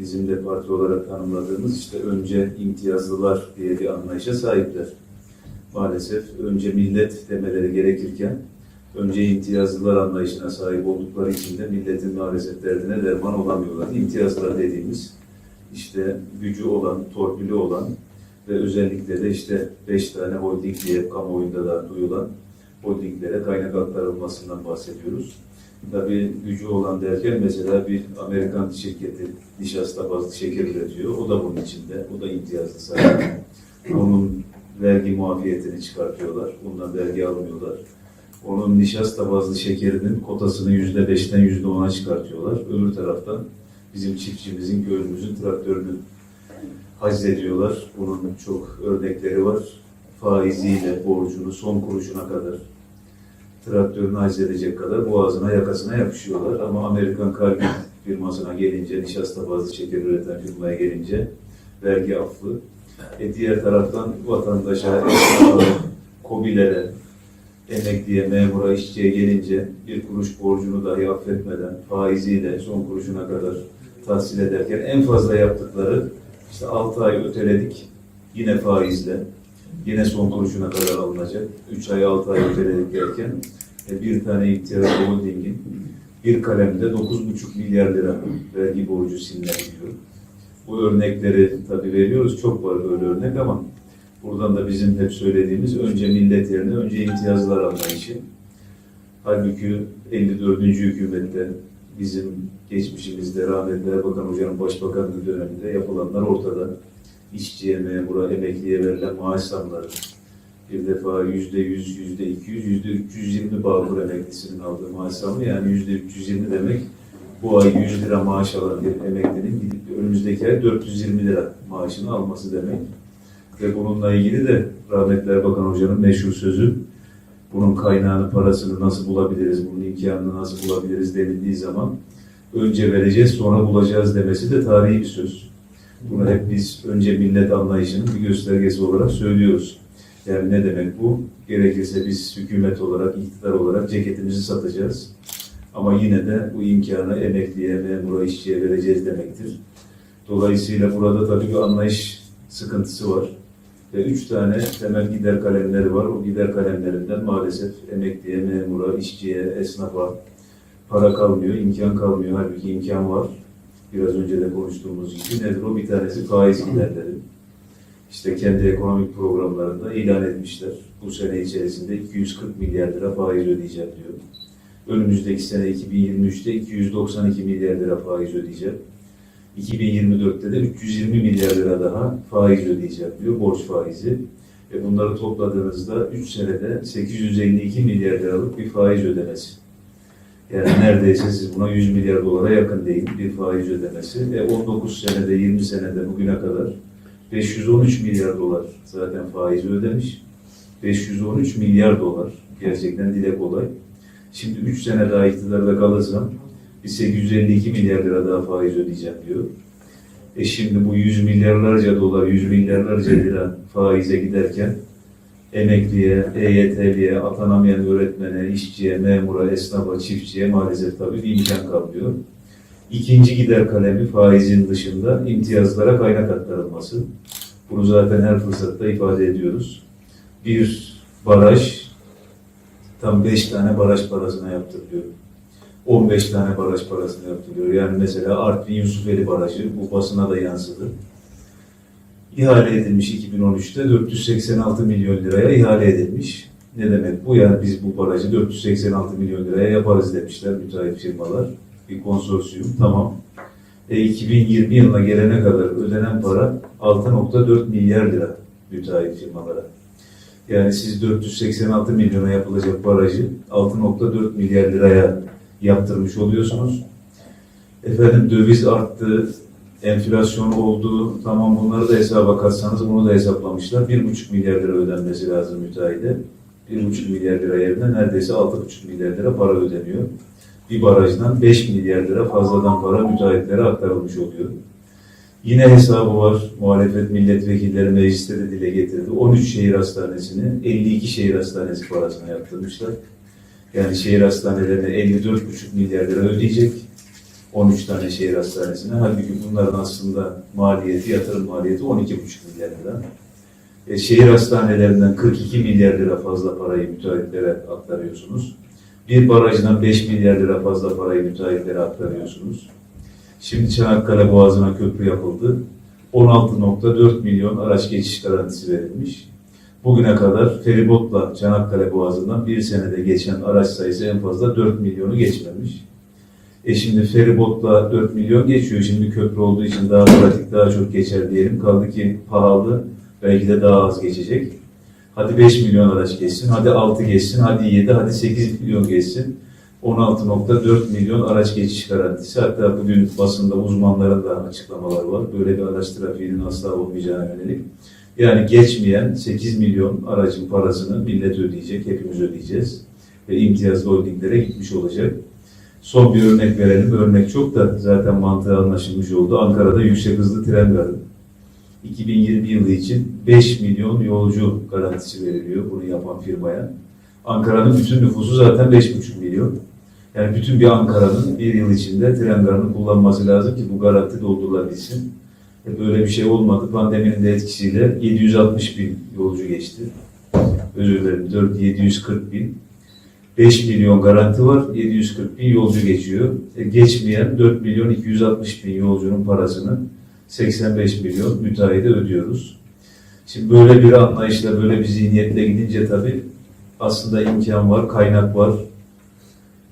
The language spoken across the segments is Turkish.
bizim de parti olarak tanımladığımız işte önce imtiyazlılar diye bir anlayışa sahipler. Maalesef önce millet demeleri gerekirken önce imtiyazlılar anlayışına sahip oldukları için de milletin maalesef derdine derman olamıyorlar. İmtiyazlılar dediğimiz işte gücü olan, torpili olan ve özellikle de işte beş tane holding diye kamuoyunda da duyulan holdinglere kaynak aktarılmasından bahsediyoruz. Tabii gücü olan derken mesela bir Amerikan şirketi nişasta bazlı şeker üretiyor. O da bunun içinde. O da imtiyazlı sahibi. Onun vergi muafiyetini çıkartıyorlar. Bundan vergi almıyorlar. Onun nişasta bazlı şekerinin kotasını yüzde beşten yüzde ona çıkartıyorlar. Öbür taraftan bizim çiftçimizin, köylümüzün traktörünü haczediyorlar. Bunun çok örnekleri var. Faiziyle borcunu son kuruşuna kadar traktörünü haczedecek kadar boğazına yakasına yapışıyorlar. Ama Amerikan Cargill firmasına gelince, nişasta bazlı şeker üreten firmaya gelince vergi affı. E diğer taraftan vatandaşa, kobilere, emekliye, memura, işçiye gelince bir kuruş borcunu dahi affetmeden faiziyle son kuruşuna kadar tahsil ederken en fazla yaptıkları işte 6 ay öteledik yine faizle yine son kuruşuna kadar alınacak. 3 ay 6 ay öteledik derken e, bir tane ihtiyar holdingin bir kalemde 9,5 milyar lira vergi borcu silinebiliyor. Bu örnekleri tabii veriyoruz. Çok var böyle örnek ama buradan da bizim hep söylediğimiz önce millet yerine önce imtiyazlar anlayışı. Halbuki 54. hükümette bizim geçmişimizde rahmetli Erbakan Hoca'nın başbakanlığı döneminde yapılanlar ortada. İşçiye, memura, emekliye verilen maaş zamları. Bir defa yüzde yüz, yüzde iki yüz, yüzde üç yüz yirmi Bağkur emeklisinin aldığı maaş zamı yani yüzde üç yüz yirmi demek bu ay 100 lira maaş alan bir emeklinin gidip önümüzdeki ay 420 lira maaşını alması demek. Ve bununla ilgili de rahmetli Erbakan Hoca'nın meşhur sözü bunun kaynağını, parasını nasıl bulabiliriz, bunun imkanını nasıl bulabiliriz denildiği zaman önce vereceğiz sonra bulacağız demesi de tarihi bir söz. Bunu hep biz önce millet anlayışının bir göstergesi olarak söylüyoruz. Yani ne demek bu? Gerekirse biz hükümet olarak, iktidar olarak ceketimizi satacağız. Ama yine de bu imkanı emekliye, memura, işçiye vereceğiz demektir. Dolayısıyla burada tabii bir anlayış sıkıntısı var. Ve üç tane temel gider kalemleri var. O gider kalemlerinden maalesef emekliye, memura, işçiye, esnafa para kalmıyor, imkan kalmıyor. Halbuki imkan var. Biraz önce de konuştuğumuz gibi nedir o? Bir tanesi faiz giderleri. İşte kendi ekonomik programlarında ilan etmişler. Bu sene içerisinde 240 milyar lira faiz ödeyeceğim diyor. Önümüzdeki sene 2023'te 292 milyar lira faiz ödeyeceğim. 2024'te de 320 milyar lira daha faiz ödeyeceğim diyor, borç faizi. Ve bunları topladığınızda 3 senede 852 milyar liralık bir faiz ödemesi. Yani neredeyse siz buna 100 milyar dolara yakın değil bir faiz ödemesi. Ve 19 senede, 20 senede bugüne kadar 513 milyar dolar zaten faizi ödemiş. 513 milyar dolar. Gerçekten dile kolay. Şimdi 3 sene daha iktidarda kalırsam bir 852 milyar lira daha faiz ödeyeceğim diyor. E şimdi bu 100 milyarlarca dolar, 100 milyarlarca lira faize giderken emekliye, EYT'liye, atanamayan öğretmene, işçiye, memura, esnafa, çiftçiye maalesef tabii bir imkan kalmıyor. İkinci gider kalemi faizin dışında imtiyazlara kaynak aktarılması. Bunu zaten her fırsatta ifade ediyoruz. Bir baraj tam 5 tane baraj parasına yaptırılıyor. 15 tane baraj parasına yaptırılıyor. Yani mesela Artvin Yusufeli Barajı bu basına da yansıdı. İhale edilmiş 2013'te 486 milyon liraya ihale edilmiş. Ne demek bu? Yani biz bu barajı 486 milyon liraya yaparız demişler müteahhit firmalar. Bir konsorsiyum tamam. E 2020 yılına gelene kadar ödenen para 6.4 milyar lira müteahhit firmalara. Yani siz 486 milyona yapılacak barajı 6.4 milyar liraya yaptırmış oluyorsunuz. Efendim döviz arttı, enflasyon oldu, tamam bunları da hesaba katsanız bunu da hesaplamışlar. 1,5 milyar lira ödenmesi lazım müteahhide. 1,5 milyar lira yerine neredeyse 6,5 milyar lira para ödeniyor. Bir barajdan 5 milyar lira fazladan para müteahhitlere aktarılmış oluyor. Yine hesabı var. Muhalefet milletvekilleri mecliste de dile getirdi. 13 şehir hastanesini 52 şehir hastanesi parasına yaptırmışlar. Yani şehir hastanelerine 54,5 milyar lira ödeyecek. 13 tane şehir hastanesine. Halbuki bunların aslında maliyeti, yatırım maliyeti 12,5 milyar lira. E, şehir hastanelerinden 42 milyar lira fazla parayı müteahhitlere aktarıyorsunuz. Bir barajdan 5 milyar lira fazla parayı müteahhitlere aktarıyorsunuz. Şimdi Çanakkale Boğazı'na köprü yapıldı. 16.4 milyon araç geçiş garantisi verilmiş. Bugüne kadar feribotla Çanakkale Boğazı'ndan bir senede geçen araç sayısı en fazla 4 milyonu geçmemiş. E şimdi feribotla 4 milyon geçiyor. Şimdi köprü olduğu için daha pratik, daha çok geçer diyelim. Kaldı ki pahalı, belki de daha az geçecek. Hadi 5 milyon araç geçsin, hadi 6 geçsin, hadi 7, hadi 8 milyon geçsin. 16.4 milyon araç geçiş garantisi. Hatta bugün basında uzmanların da açıklamalar var. Böyle bir araç trafiğinin asla olmayacağına yönelik. Yani geçmeyen 8 milyon aracın parasını millet ödeyecek, hepimiz ödeyeceğiz. Ve imtiyazlı holdinglere gitmiş olacak. Son bir örnek verelim. Örnek çok da zaten mantığı anlaşılmış oldu. Ankara'da yüksek hızlı tren garı. 2020 yılı için 5 milyon yolcu garantisi veriliyor bunu yapan firmaya. Ankara'nın bütün nüfusu zaten 5,5 milyon. Yani bütün bir Ankara'nın bir yıl içinde tren garını kullanması lazım ki bu garanti doldurulabilsin. E böyle bir şey olmadı. Pandeminin de etkisiyle 760 bin yolcu geçti. Özür dilerim 4 740 bin. 5 milyon garanti var, 740 bin yolcu geçiyor. E geçmeyen 4 milyon 260 bin yolcunun parasını 85 milyon müteahhide ödüyoruz. Şimdi böyle bir anlayışla, böyle bir zihniyetle gidince tabii aslında imkan var, kaynak var.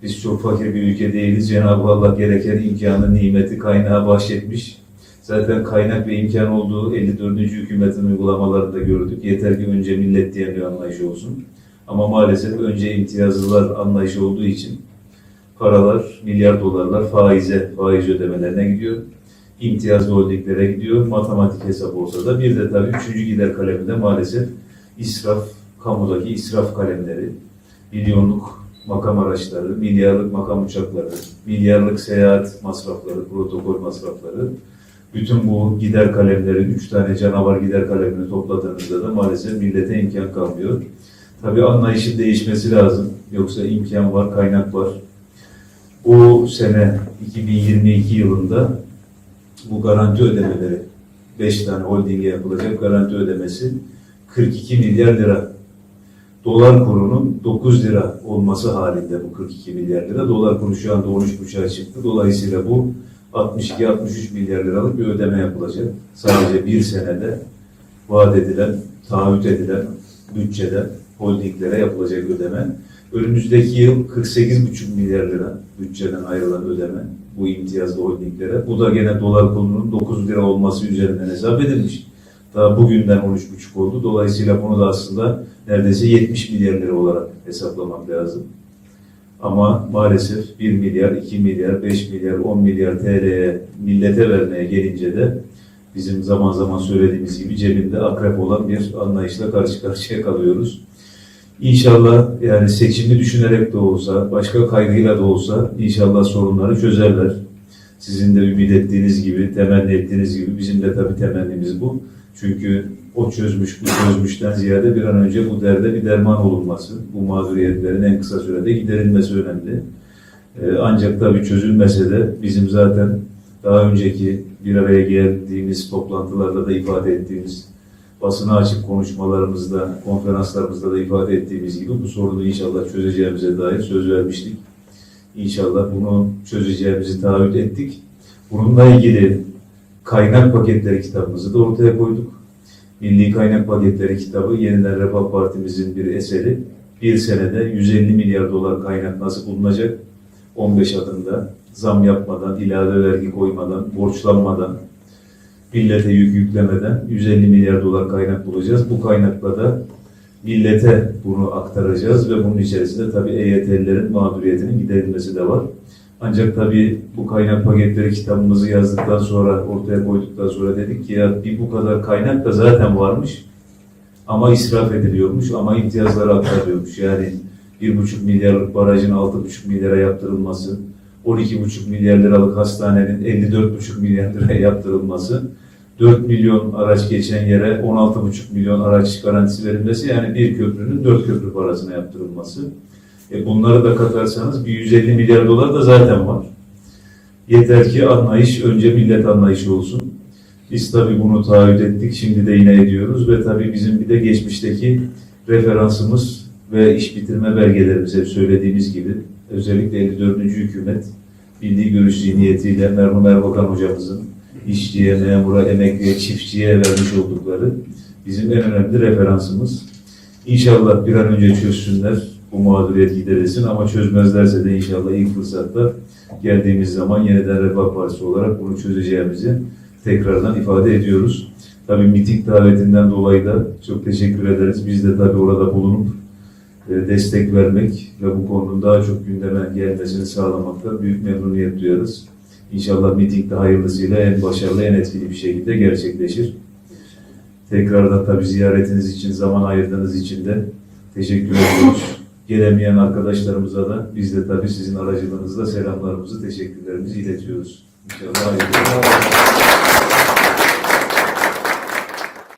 Biz çok fakir bir ülke değiliz. Cenab-ı Allah gereken imkanı, nimeti, kaynağı bahşetmiş. Zaten kaynak ve imkan olduğu 54. hükümetin uygulamalarında gördük. Yeter ki önce millet diye bir anlayış olsun. Ama maalesef önce imtiyazlılar anlayışı olduğu için paralar, milyar dolarlar faize, faiz ödemelerine gidiyor. İmtiyazlı holdinglere gidiyor. Matematik hesap olsa da bir de tabii üçüncü gider kaleminde maalesef israf, kamudaki israf kalemleri, milyonluk makam araçları, milyarlık makam uçakları, milyarlık seyahat masrafları, protokol masrafları, bütün bu gider kalemleri, üç tane canavar gider kalemini topladığınızda da maalesef millete imkan kalmıyor. Tabii anlayışın değişmesi lazım. Yoksa imkan var, kaynak var. Bu sene 2022 yılında bu garanti ödemeleri 5 tane holdinge yapılacak garanti ödemesi 42 milyar lira. Dolar kurunun 9 lira olması halinde bu 42 milyar lira. Dolar kuru şu anda 13,5'a çıktı. Dolayısıyla bu 62-63 milyar liralık bir ödeme yapılacak. Sadece bir senede vaat edilen, taahhüt edilen bütçeden holdinglere yapılacak ödeme. Önümüzdeki yıl 48,5 milyar lira bütçeden ayrılan ödeme bu imtiyazlı holdinglere. Bu da gene dolar kurunun 9 lira olması üzerinden hesap edilmiş. Daha bugünden 13,5 oldu. Dolayısıyla bunu da aslında neredeyse 70 milyar lira olarak hesaplamak lazım. Ama maalesef 1 milyar, 2 milyar, 5 milyar, 10 milyar TL'ye millete vermeye gelince de bizim zaman zaman söylediğimiz gibi cebinde akrep olan bir anlayışla karşı karşıya kalıyoruz. İnşallah yani seçimi düşünerek de olsa, başka kaygıyla da olsa inşallah sorunları çözerler. Sizin de ümit ettiğiniz gibi, temenni ettiğiniz gibi bizim de tabii temennimiz bu. Çünkü o çözmüş, bu çözmüşten ziyade bir an önce bu derde bir derman olunması, bu mağduriyetlerin en kısa sürede giderilmesi önemli. Ee, ancak tabii çözülmese de bizim zaten daha önceki bir araya geldiğimiz toplantılarda da ifade ettiğimiz basına açık konuşmalarımızda, konferanslarımızda da ifade ettiğimiz gibi bu sorunu inşallah çözeceğimize dair söz vermiştik. İnşallah bunu çözeceğimizi taahhüt ettik. Bununla ilgili kaynak paketleri kitabımızı da ortaya koyduk. Milli Kaynak Paketleri kitabı Yeniden Refah Partimizin bir eseri. Bir senede 150 milyar dolar kaynak nasıl bulunacak? 15 adımda zam yapmadan, ilave vergi koymadan, borçlanmadan, millete yük yüklemeden 150 milyar dolar kaynak bulacağız. Bu kaynakla da millete bunu aktaracağız ve bunun içerisinde tabii EYT'lilerin mağduriyetinin giderilmesi de var. Ancak tabii bu kaynak paketleri kitabımızı yazdıktan sonra, ortaya koyduktan sonra dedik ki ya bir bu kadar kaynak da zaten varmış ama israf ediliyormuş ama imtiyazlara aktarılıyormuş. Yani 1,5 milyarlık barajın 6,5 milyara yaptırılması, 12,5 milyar liralık hastanenin 54,5 milyar liraya yaptırılması, 4 milyon araç geçen yere 16,5 milyon araç garantisi verilmesi yani bir köprünün 4 köprü parasına yaptırılması. E bunları da katarsanız bir 150 milyar dolar da zaten var. Yeter ki anlayış önce millet anlayışı olsun. Biz tabii bunu taahhüt ettik, şimdi de yine ediyoruz ve tabii bizim bir de geçmişteki referansımız ve iş bitirme belgelerimiz hep söylediğimiz gibi özellikle 54. hükümet bildiği görüş zihniyetiyle merhum Erbakan hocamızın işçiye, memura, emekliye, çiftçiye vermiş oldukları bizim en önemli referansımız. İnşallah bir an önce çözsünler, bu mağduriyet giderilsin ama çözmezlerse de inşallah ilk fırsatta geldiğimiz zaman yeniden Refah Partisi olarak bunu çözeceğimizi tekrardan ifade ediyoruz. Tabii miting davetinden dolayı da çok teşekkür ederiz. Biz de tabii orada bulunup destek vermek ve bu konunun daha çok gündeme gelmesini sağlamakta büyük memnuniyet duyarız. İnşallah miting de hayırlısıyla en başarılı, en etkili bir şekilde gerçekleşir. Tekrardan tabii ziyaretiniz için, zaman ayırdığınız için de teşekkür ediyoruz. Gelemeyen arkadaşlarımıza da biz de tabii sizin aracılığınızla selamlarımızı, teşekkürlerimizi iletiyoruz. İnşallah hayırlı.